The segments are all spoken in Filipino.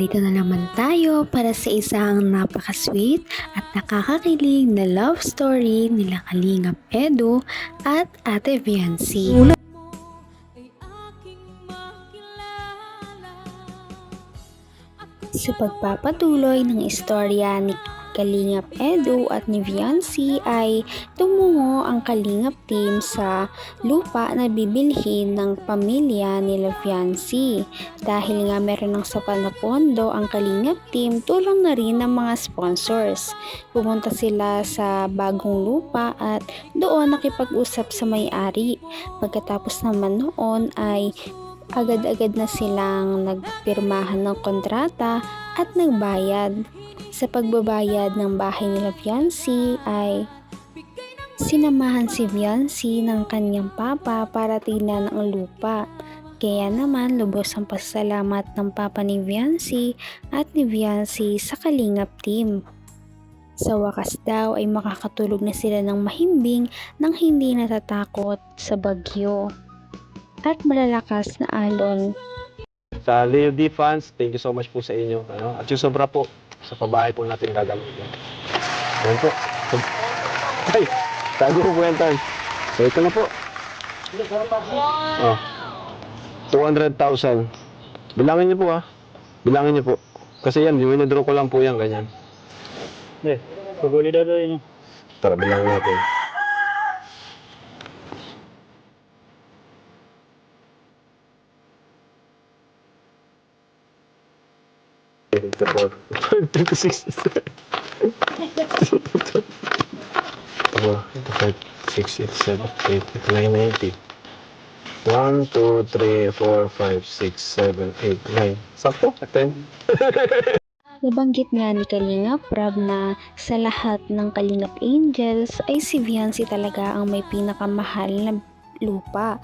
narito na naman tayo para sa isang napaka-sweet at nakakakilig na love story nila Kalingap Edu at Ate Viancy. Sa pagpapatuloy ng istorya ni Kalingap Edu at ni Viancy ay tumungo ang Kalingap team sa lupa na bibilhin ng pamilya nila Viancy. Dahil nga meron ng sapat na pondo ang Kalingap team, tulong na rin ng mga sponsors. Pumunta sila sa bagong lupa at doon nakipag-usap sa may-ari. Pagkatapos naman noon ay agad-agad na silang nagpirmahan ng kontrata at nagbayad. Sa pagbabayad ng bahay nila Viancy ay sinamahan si Viancy ng kanyang papa para tingnan ang lupa. Kaya naman lubos ang pasalamat ng papa ni Viancy at ni Viancy sa Kalingap team. Sa wakas daw ay makakatulog na sila ng mahimbing nang hindi natatakot sa bagyo at malalakas na alon. Sa Leo D fans, thank you so much po sa inyo. Ano? At yung sobra po, sa pabahay po natin gagamitin. Ayan po. Ay, tago po po yan, Tan. So, ito na po. Oh. 200,000. Bilangin niyo po ha. Bilangin niyo po. Kasi yan, winidraw ko lang po yan, ganyan. Eh, paguli daw yun. Tara, bilangin natin. Ito po. 26. Ito, ito 5, 6, 7, 8, 9, 90. 1, 2, 3, 4, 5, 6, 7, 8, 9. Sakto? 10. Nabanggit nga ni Kalingap Rab na sa lahat ng Kalingap Angels ay si Viancy talaga ang may pinakamahal na lupa.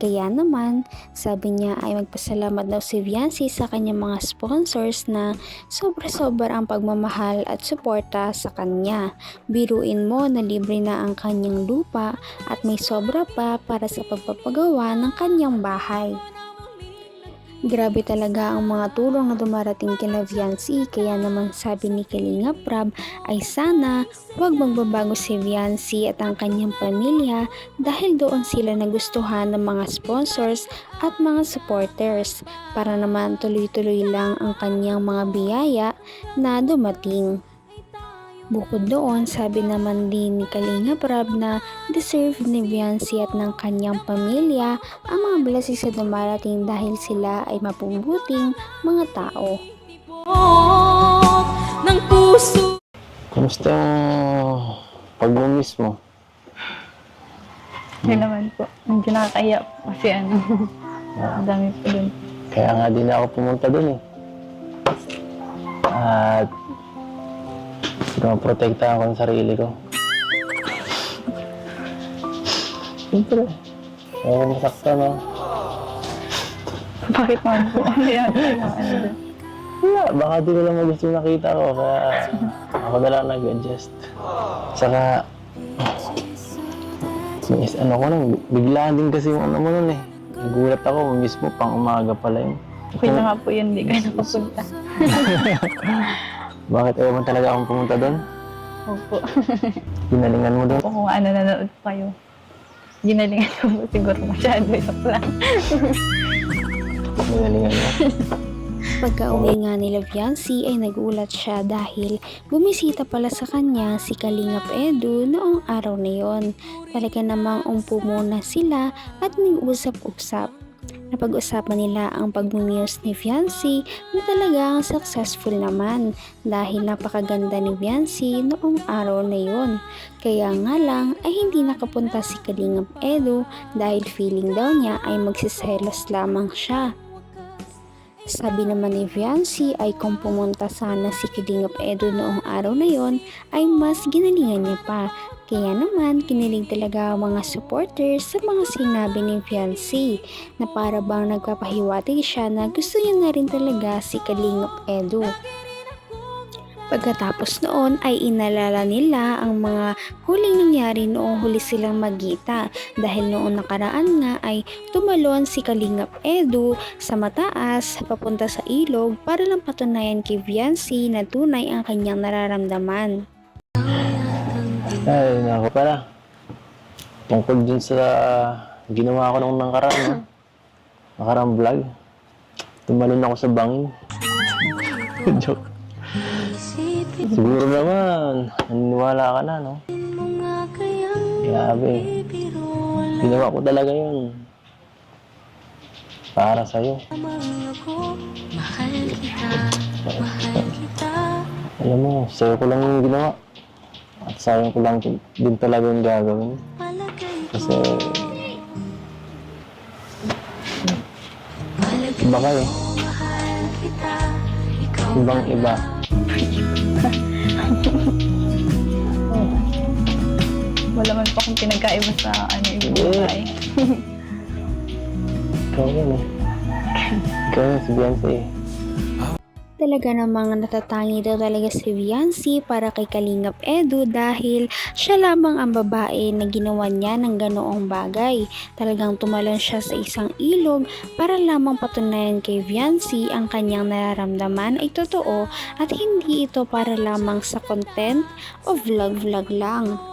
Kaya naman, sabi niya ay magpasalamat daw si Viancy sa kanyang mga sponsors na sobra-sobra ang pagmamahal at suporta sa kanya. Biruin mo na libre na ang kanyang lupa at may sobra pa para sa pagpapagawa ng kanyang bahay. Grabe talaga ang mga tulong na dumarating kina Viancy kaya naman sabi ni Kalinga Prab ay sana huwag magbabago si Viancy at ang kanyang pamilya dahil doon sila nagustuhan ng mga sponsors at mga supporters para naman tuloy-tuloy lang ang kanyang mga biyaya na dumating. Bukod doon, sabi naman din ni Kalinga Prab na deserve ni Viancy at ng kanyang pamilya ang mga blessings sa dumarating dahil sila ay mapubuting mga tao. ng puso Kumusta pag-miss mo? Hindi naman po. Medyo nakakaya po kasi ano. Ang dami po dun. Kaya nga din ako pumunta dun eh. At pinoprotektahan ko ang sarili ko. Siyempre, ako masaktan no. Bakit naman po? Ano yan? Wala, baka di ko lang gusto nakita ko, kaya ako na lang nag-adjust. Saka, miss, ano ko lang, biglaan din kasi yung ano mo nun eh. Nagulat ako, miss mo, pang umaga pala yun. Okay na nga po yun, hindi kayo nakapunta. Bakit ayaw mo talaga akong pumunta doon? Opo. Ginalingan mo doon? O kung ano, nanonood kayo. Ginalingan ko po siguro masyado. Joke lang. Ginalingan mo? Pagka uwi nga nila Viancy ay nagulat siya dahil bumisita pala sa kanya si Kalingap Edu noong araw na yon. Talaga namang umpo muna sila at nag-usap-usap. Napag-usapan nila ang pag-muse ni Viancy na talagang successful naman dahil napakaganda ni Viancy noong araw na yon. Kaya nga lang ay hindi nakapunta si Kalingap Edu dahil feeling daw niya ay magsiselos lamang siya. Sabi naman ni Viancy ay kung pumunta sana si Kalingap Edo noong araw na yon ay mas ginalingan niya pa. Kaya naman kinilig talaga ang mga supporters sa mga sinabi ni Viancy na para bang nagpapahiwatig siya na gusto niya na rin talaga si Kalingap Edo. Pagkatapos noon ay inalala nila ang mga huling nangyari noong huli silang magkita dahil noong nakaraan nga ay tumalon si Kalingap Edu sa mataas papunta sa ilog para lang patunayan kay Viancy na tunay ang kanyang nararamdaman. Ay, nako pala. Tungkol dun sa ginawa ko nung nakaraan, no? nakarang vlog. Tumalon ako sa bangin. Joke. Siguro naman, naniniwala ka na, no? Grabe. Ginawa ko talaga yun. Para sa'yo. Alam mo, sa'yo ko lang yung ginawa. At sayang ko lang din talaga yung gagawin. Kasi... Iba kayo. Ibang iba. Wala man po akong pinagkaiba sa ano yung buhay. Ikaw yun eh. Ikaw yun si Beyonce eh. Talaga namang natatangi daw talaga si Viancy para kay Kalingap Edu dahil siya lamang ang babae na ginawa niya ng ganoong bagay. Talagang tumalon siya sa isang ilog para lamang patunayan kay Viancy ang kanyang nararamdaman ay totoo at hindi ito para lamang sa content o vlog-vlog lang.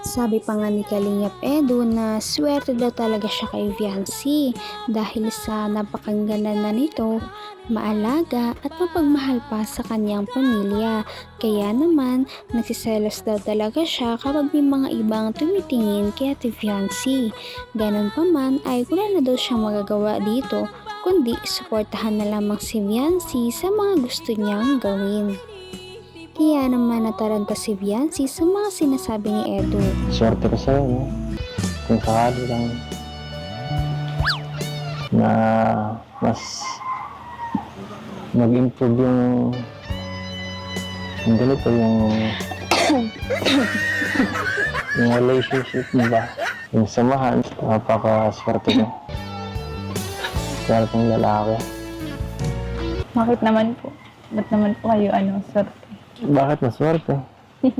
Sabi pa nga ni Kalingap Edu na swerte daw talaga siya kay Viancy dahil sa napakaganda na nito, maalaga at mapagmahal pa sa kanyang pamilya. Kaya naman, nagsiselos daw talaga siya kapag may mga ibang tumitingin kay Ate Viancy. Ganon pa man ay wala na daw siyang magagawa dito kundi suportahan na lamang si Viancy sa mga gusto niyang gawin. Kaya naman nataranta si Viancy sa mga sinasabi ni Edu. Swerte ko sa'yo, no? Kung sakali lang na mas mag-improve yung yung ganito, yung yung relationship, di ba? Yung samahan, napaka-swerte ko. Swerte ng lalaki. Bakit naman po? Ba't naman po kayo ano, swerte? Bakit maswerte?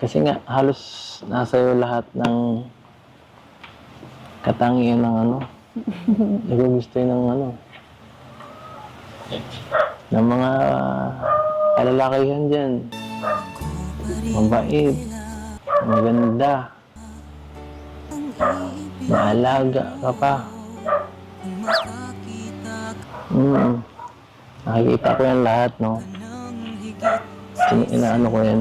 Kasi nga, halos nasa iyo lahat ng katangian ng ano. Nagugustuhin ng ano. Ng mga kalalakihan dyan. Mabait. Maganda. Maalaga ka pa. Mm. Nakikita ko yan lahat, no? Inaano ko yan.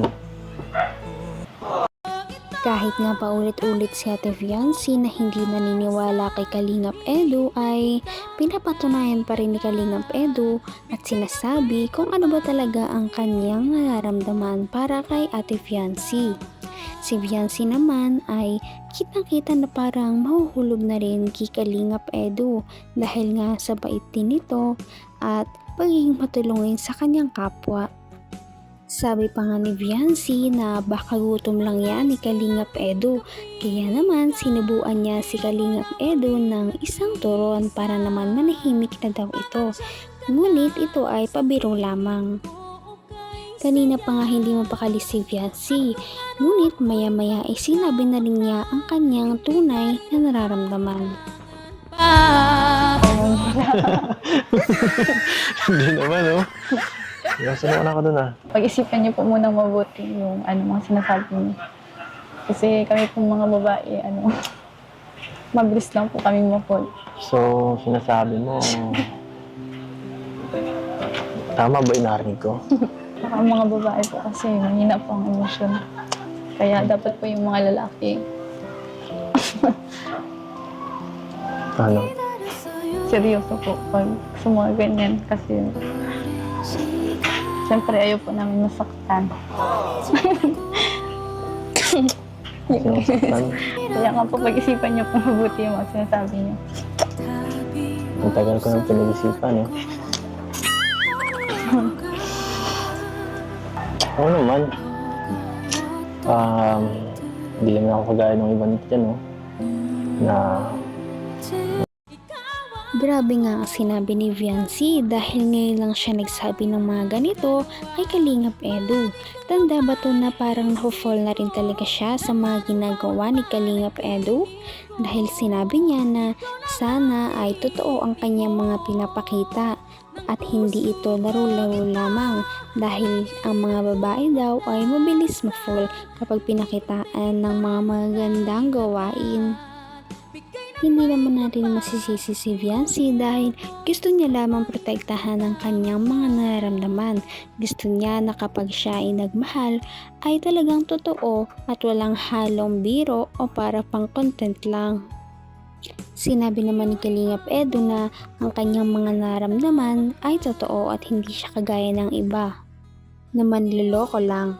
Kahit nga paulit-ulit si Ate Viancy na hindi naniniwala kay Kalingap Edu ay pinapatunayan pa rin ni Kalingap Edu at sinasabi kung ano ba talaga ang kanyang nararamdaman para kay Ate Viancy. Si Viancy naman ay kitang-kita na parang mahuhulog na rin kay Kalingap Edu dahil nga sa bait din nito at pagiging matulungin sa kanyang kapwa. Sabi pa nga ni Viancy na baka gutom lang yan ni Kalingap Edu. Kaya naman sinubuan niya si Kalingap Edu ng isang turon para naman manahimik na daw ito. Ngunit ito ay pabiro lamang. Kanina pa nga hindi mapakali si Viancy. Ngunit maya-maya ay sinabi na rin niya ang kanyang tunay na nararamdaman. Hindi naman, no? Na ako dun, ah. Pag-isipan niyo po muna mabuti yung ano, mga sinasabi niyo. Kasi kami pong mga babae, ano, mabilis lang po kami mapol. So, sinasabi mo, tama ba yung narinig ko? Ang mga babae po kasi mahina po ang emosyon. Kaya dapat po yung mga lalaki, Ano? seryoso po pag sa mga ganyan. Kasi, siyempre ayaw po namin masaktan. Sinasaktan? Kaya nga po pag-isipan niyo po mabuti yung mga sinasabi niyo. Ang tagal ko nang pinag-isipan, eh. Oo naman. Um, hindi naman ako kagaya ng iba dyan, no? Na Grabe nga ang sinabi ni Viancy dahil ngayon lang siya nagsabi ng mga ganito kay Kalingap Edu. Tanda ba to na parang naho-fall na rin talaga siya sa mga ginagawa ni Kalingap Edu? Dahil sinabi niya na sana ay totoo ang kanyang mga pinapakita at hindi ito laro-laro lamang dahil ang mga babae daw ay mabilis ma-fall kapag pinakitaan ng mga magandang gawain. Hindi naman natin masisisi si Viancy dahil gusto niya lamang protektahan ang kanyang mga nararamdaman. Gusto niya na kapag siya ay nagmahal ay talagang totoo at walang halong biro o para pang content lang. Sinabi naman ni Kalingap Edo na ang kanyang mga naramdaman ay totoo at hindi siya kagaya ng iba na manloloko lang.